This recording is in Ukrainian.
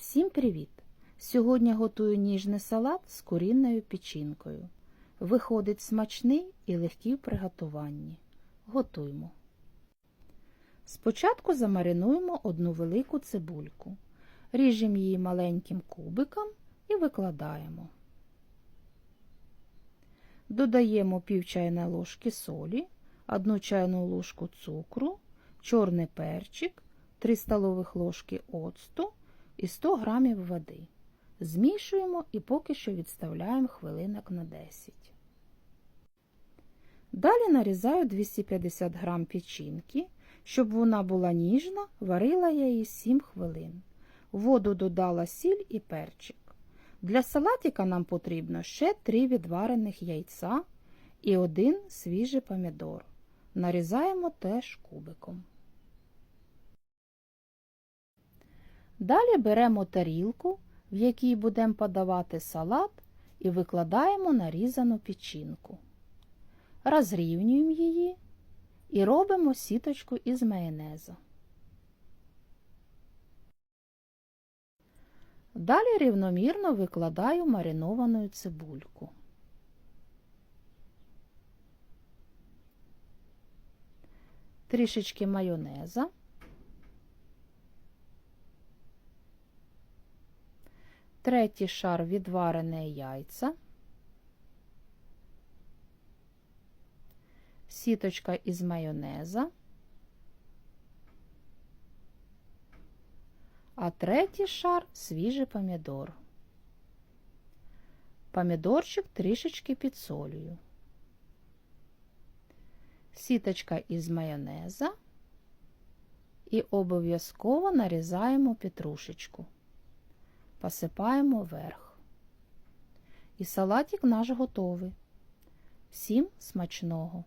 Всім привіт! Сьогодні готую ніжний салат з курінною печінкою. Виходить смачний і легкий в приготуванні. Готуємо. Спочатку замаринуємо одну велику цибульку. Ріжемо її маленьким кубиком і викладаємо. Додаємо пів чайної ложки солі, 1 чайну ложку цукру, чорний перчик, 3 столових ложки оцту і 100 грамів води. Змішуємо і поки що відставляємо хвилинок на 10. Далі нарізаю 250 грам печінки. Щоб вона була ніжна, варила я її 7 хвилин. Воду додала сіль і перчик. Для салатика нам потрібно ще 3 відварених яйця і один свіжий помідор. Нарізаємо теж кубиком. Далі беремо тарілку, в якій будемо подавати салат, і викладаємо нарізану печінку. Розрівнюємо її і робимо сіточку із майонезу. Далі рівномірно викладаю мариновану цибульку. Трішечки майонеза. Третій шар відварене яйця. Сіточка із майонеза. А третій шар свіжий помідор. Помідорчик трішечки підсолюю. Сіточка із майонеза і обов'язково нарізаємо петрушечку. Посипаємо верх. І салатик наш готовий. Всім смачного!